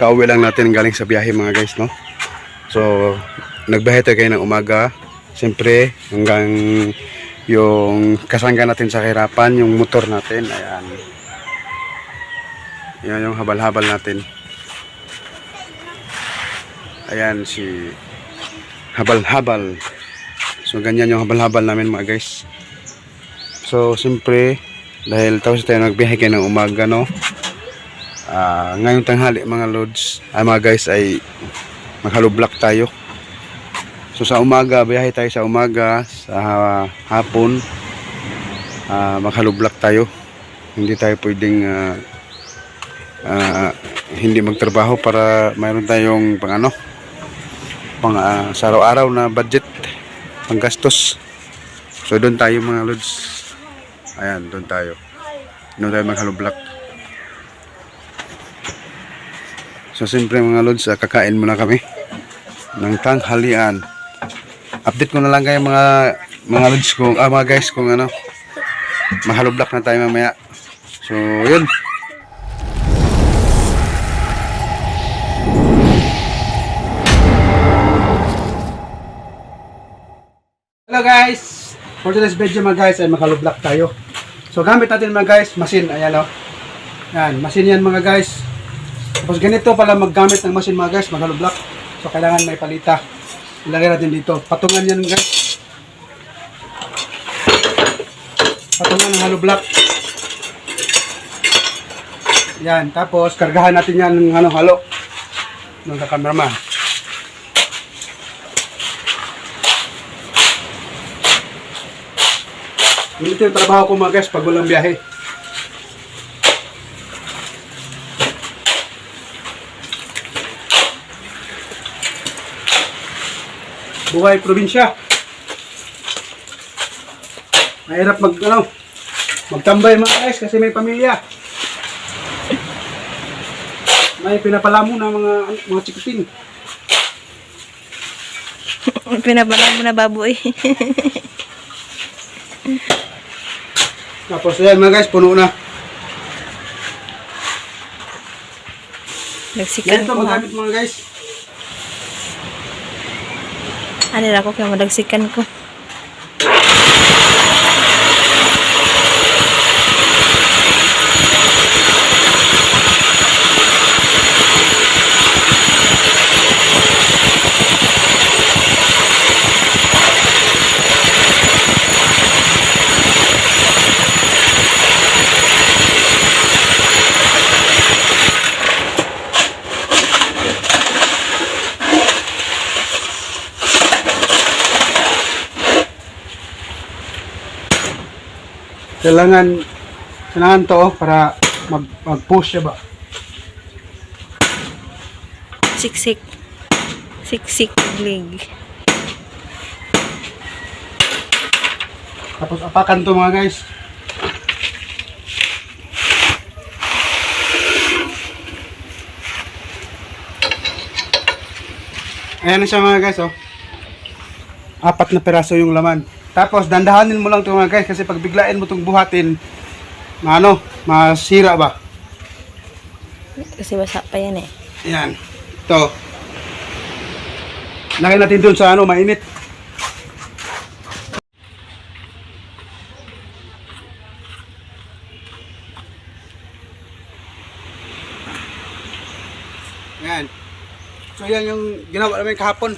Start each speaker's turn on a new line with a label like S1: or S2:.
S1: Kakauwi lang natin galing sa biyahe mga guys, no? So, nagbiyahe tayo kayo ng umaga. Siyempre, hanggang yung kasangga natin sa kahirapan, yung motor natin, ayan. Yan yung habal-habal natin. Ayan si habal-habal. So, ganyan yung habal-habal namin mga guys. So, siyempre, dahil tapos tayo nagbiyahe kayo ng umaga, no? Ah, ngayong tanghali mga lods, ay mga guys ay maghalublock tayo. So sa umaga, biyahe tayo sa umaga, sa hapon, ah maghalublock tayo. Hindi tayo pwedeng ah, ah, hindi magtrabaho para mayroon tayong pang ano, pang ah, sa araw-araw na budget, pang gastos. So doon tayo mga lods. Ayan, doon tayo. Doon tayo maghalublock. So siyempre mga lods, ah, kakain muna kami ng tanghalian. Update ko na lang kayo mga mga lods kung ah, mga guys kung ano mahalublock na tayo mamaya. So yun. Hello guys! For today's video mga guys ay makalublock tayo. So gamit natin mga guys, machine. Ayan o. Yan, machine yan mga guys. Tapos ganito pala maggamit ng machine mga guys, maghalublock. So kailangan may palita. Ilagay natin dito. Patungan yan guys. Patungan ng hollow block. Yan, tapos kargahan natin yan ng ano, halo. Ng cameraman. Ganito yung trabaho ko mga guys pag walang biyahe. Buhay probinsya. Mahirap mag ano, magtambay mga guys kasi may pamilya. May pinapalamo na mga mga chikiting.
S2: Pinabala mo na baboy.
S1: Tapos ayan mga guys, puno na.
S2: Nagsikan
S1: Ganito
S2: ko ha.
S1: magamit mga guys.
S2: Ano na ako kaya madagsikan ko.
S1: Kailangan kailangan to oh, para mag mag-push siya ba.
S2: Siksik. Siksik lig.
S1: Tapos apakan to mga guys. Ayan na siya mga guys oh. Apat na peraso yung laman. Tapos dandahanin mo lang to mga guys kasi pag biglain mo tong buhatin, ano, masira ba?
S2: Kasi basa pa yan eh.
S1: Ayan. Ito. Lagay natin dun sa ano, mainit. Ayan. So yan yung ginawa namin kahapon.